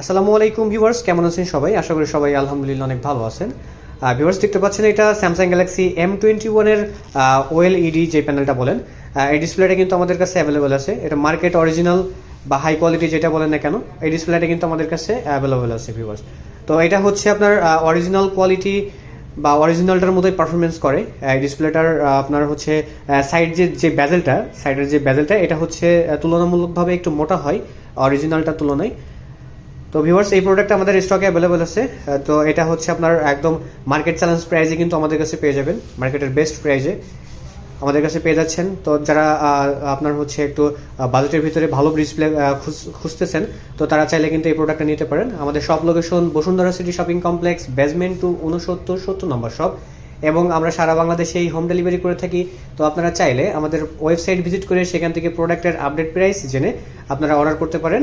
আসসালামু আলাইকুম ভিউয়ার্স, কেমন আছেন সবাই? আশা করি সবাই আলহামদুলিল্লাহ অনেক ভালো আছেন। ভিউয়ার্স, দেখতে পাচ্ছেন এটা স্যামসাং গ্যালাক্সি এম টোয়েন্টি ওয়ানের ওয়েল ইডি যে প্যানেলটা বলেন। এই ডিসপ্লেটা কিন্তু আমাদের কাছে অ্যাভেলেবেল আছে। এটা মার্কেট অরিজিনাল বা হাই কোয়ালিটি যেটা বলেন না কেন, এই ডিসপ্লেটা কিন্তু আমাদের কাছে অ্যাভেলেবেল আছে ভিউয়ার্স। তো এটা হচ্ছে আপনার অরিজিনাল কোয়ালিটি বা অরিজিনালটার মতোই পারফরমেন্স করে। এই ডিসপ্লেটার আপনার হচ্ছে সাইড যে যে ব্যাজেলটা সাইডের যে ব্যাজেলটা এটা হচ্ছে তুলনামূলকভাবে একটু মোটা হয় অরিজিনালটার তুলনায়। তো ভিউয়ার্স এই প্রোডাক্ট আমাদের স্টকে অ্যাভেলেবল আছে। তো এটা হচ্ছে আপনার একদম মার্কেট চ্যালেঞ্জ প্রাইজে কিন্তু আমাদের কাছে পেয়ে যাবেন। মার্কেটের বেস্ট প্রাইজে আমাদের কাছে পেয়ে যাচ্ছেন। তো যারা আপনার হচ্ছে একটু বাজেটের ভিতরে ভালো ডিসপ্লে খুঁজতেছেন, তো তারা চাইলে কিন্তু এই প্রোডাক্টটা নিতে পারেন। আমাদের সব location Bashundhara city shopping complex basement two উনসত্তর সত্তর নম্বর শপ এবং আমরা সারা বাংলাদেশে এই হোম ডেলিভারি করে থাকি। তো আপনারা চাইলে আমাদের ওয়েবসাইট ভিজিট করে সেখান থেকে প্রোডাক্টের আপডেট প্রাইস জেনে আপনারা অর্ডার করতে পারেন।